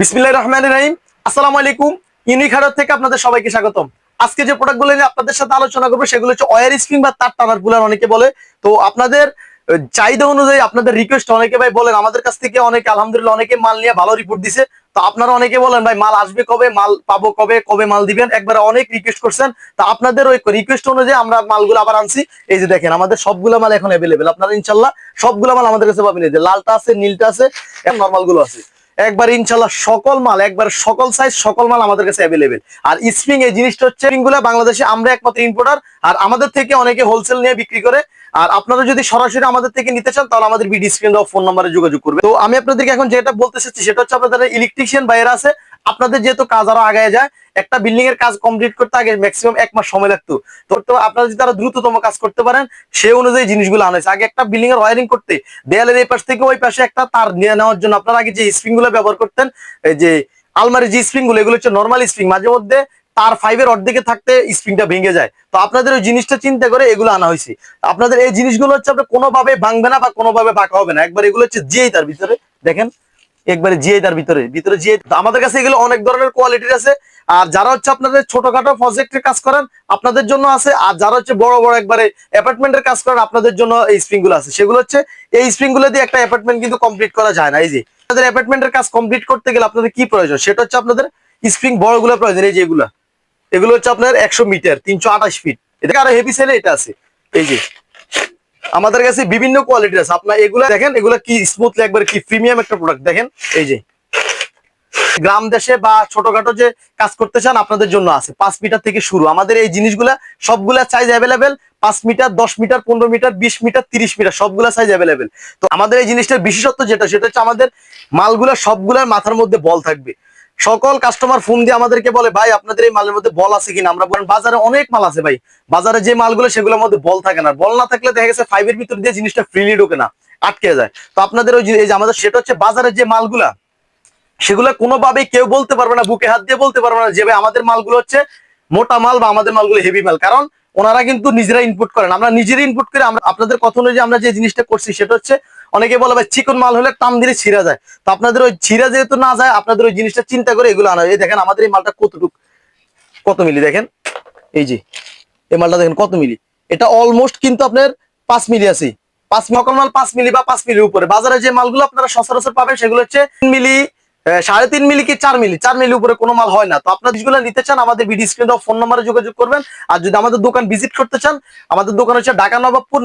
বিসমিল্লাহ রহমান রহিম। আসসালামু আলাইকুম। ইউনিক হার্ডার থেকে আপনাদের সবাইকে স্বাগতম। আজকে যে প্রোডাক্টগুলো নিয়ে আপনাদের সাথে আলোচনা করব, সেগুলো হচ্ছে ওয়ার স্প্রিং বা তার টানার কুলার অনেকে বলে। তো আপনাদের চাহিদা অনুযায়ী আপনাদের রিকোয়েস্ট অনেকে ভাই বলেন। আমাদের কাছ থেকে অনেকে, আলহামদুলিল্লাহ, অনেকে মাল নিয়ে ভালো রিপোর্ট দিছে। তো আপনারা অনেকে বলেন, ভাই, মাল আসবে কবে? মাল পাবো কবে? কবে মাল দিবেন? একবার অনেক রিকোয়েস্ট করছেন। তো আপনাদের ওই রিকোয়েস্ট অনুযায়ী আমরা মালগুলো আবার আনছি। এই যে দেখেন, আমাদের সবগুলো মাল এখন অ্যাভেলেবেল আপনারা ইনশাল্লাহ সবগুলো মাল আমাদের কাছে পাবেন। এই যে লালটা আছে, নীলটা আছে নর্মালগুলো আছে। একবার ইনশাল্লাহ সকল মাল, একবার সকল সাইজ সকল মাল আমাদের কাছে অ্যাভেলেবেল আর স্প্রিং এই জিনিসটা হচ্ছে গুলা বাংলাদেশে আমরা একমাত্র ইম্পোর্টার আর আমাদের থেকে অনেকে হোলসেল নিয়ে বিক্রি করে। আর আপনারা যদি সরাসরি আমাদের থেকে নিতে চান, তাহলে আমাদের বিডি স্ক্রিন ফোন নাম্বারে যোগাযোগ করবে তো আমি আপনাদেরকে এখন যেটা বলতে চাচ্ছি, সেটা হচ্ছে আপনাদের ইলেকট্রিশিয়ান বাইরে আছে আপনাদের যেহেতু কাজ আরও আগায় যায়, একটা বিল্ডিং এর কাজ কমপ্লিট করতে আগে ম্যাক্সিমাম এক মাস সময় লাগতো। তো আপনারা যদি আরও দ্রুততম কাজ করতে পারেন, সেই অনুযায়ী জিনিসগুলো আনাইছে আগে একটা বিল্ডিং এর ওয়ারিং করতে, দেয়ালের এই পাশ থেকে ওই পাশে একটা তার নিয়ে নেওয়ার জন্য আপনারা আগে যে স্প্রিংগুলো ব্যবহার করতেন যে আলমারি যে স্প্রিংগুলো, এগুলো হচ্ছে নর্মাল স্প্রিং মাঝে মধ্যে তার ফাইভের অর্ধেকে থাকতে স্প্রিংটা ভেঙে যায়। তো আপনাদের ওই জিনিসটা চিন্তা করে এগুলো আনা হয়েছে। আপনাদের এই জিনিসগুলো হচ্ছে আপনার কোনোভাবে ভাঙবে না বা কোনোভাবে বাঁকা হবে না। একবার এগুলো হচ্ছে যেই তার ভিতরে। দেখেন একবারে জিয়ে তার ভিতরে। ভিতরে জিয়ে আমাদের কাছে এগুলো অনেক ধরনের কোয়ালিটির আছে। আর যারা হচ্ছে আপনাদের ছোটখাটো প্রজেক্টের কাজ করেন, আপনাদের জন্য আছে। আর যারা হচ্ছে বড় বড় একবারে অ্যাপার্টমেন্টের কাজ করেন, আপনাদের জন্য এই স্প্রিংগুলো আছে। সেগুলো হচ্ছে, এই স্প্রিংগুলো দিয়ে একটা অ্যাপার্টমেন্ট কিন্তু কমপ্লিট করা যায় না। এই যে, আপনাদের অ্যাপার্টমেন্টের কাজ কমপ্লিট করতে গেলে আপনাদের কি প্রয়োজন? সেটা হচ্ছে আপনাদের স্প্রিং বড়গুলো প্রয়োজন। এই যে এগুলা। এগুলো হচ্ছে আপনার একশো মিটার তিনশো আঠাশ ফিট এটা আরও হেভি সেলে এটা আছে। এই যে আমাদের কাছে বিভিন্ন কোয়ালিটি আছে। আপনার এগুলা দেখেন, এগুলা কি স্মুথলি একবার কি প্রিমিয়াম একটা প্রোডাক্ট দেখেন, এই যে। গ্রাম দেশে বা ছোটখাটো যে কাজ করতে চান, আপনাদের জন্য আছে। পাঁচ মিটার থেকে শুরু। আমাদের এই জিনিসগুলা সবগুলা সাইজ অ্যাভেলেবেল পাঁচ মিটার, দশ মিটার, পনেরো মিটার, বিশ মিটার, তিরিশ মিটার, সবগুলা সাইজ অ্যাভেলেবেল তো আমাদের এই জিনিসটার বিশেষত্ব যেটা, সেটা হচ্ছে আমাদের মালগুলা সবগুলার মাথার মধ্যে বল থাকবে। সকল কাস্টমার ফোন দিয়ে আমাদেরকে বলে, ভাই, আপনাদের এই মালের মধ্যে বল আছে কিনা? আমরা বলেন, বাজারে অনেক মাল আছে ভাই। বাজারে যে মালগুলো, সেগুলোর মধ্যে বল থাকে না। বল না থাকলে দেখা গেছে ফাইভের ভিতর দিয়ে জিনিসটা ফ্রিলি ঢোকে না, আটকে যায়। তো আপনাদের ওই যে- আমাদের, সেটা হচ্ছে বাজারে যে মালগুলা, সেগুলো কোনোভাবেই কেউ বলতে পারবে না, বুকে হাত দিয়ে বলতে পারবে না যে, ভাই, আমাদের মালগুলো হচ্ছে মোটা মাল বা আমাদের মালগুলো হেভি মাল। কারণ ওনারা কিন্তু নিজেরা ইনপুট করেন। আমরা নিজেরা ইনপুট করে আমরা, আপনাদের কথা অনুযায়ী আমরা যে জিনিসটা করছি, সেটা হচ্ছে অনেকে বলে ভাই, চিকন মাল হলে টান দিলে ছিঁড়া যায়। তো আপনাদের ওই ছিঁড়া যেহেতু না যায়, আপনাদের ওই জিনিসটা চিন্তা করে এগুলো আনা। এই দেখেন, আমাদের এই মালটা কতটুক কত মিলি? দেখেন, এই যে, এই মালটা দেখেন কত মিলি? এটা অলমোস্ট কিন্তু আপনার পাঁচ মিলি আছে। পাঁচ সকল মাল পাঁচ মিলি বা পাঁচ মিলির উপরে। বাজারে যে মালগুলো আপনারা সচরাচর পাবেন, সেগুলো হচ্ছে তিন মিলি সাড়ে তিন মিলি কি চার মিলি? চার মিলি উপরে কোনো মাল হয় না। তো আপনার যেগুলো নিতে চান, আমাদের বিডি স্ক্রিন ফোন নাম্বারে যোগাযোগ করবেন। আর যদি আমাদের দোকান ভিজিট করতে চান, আমাদের দোকান হচ্ছে ঢাকা নবাবপুর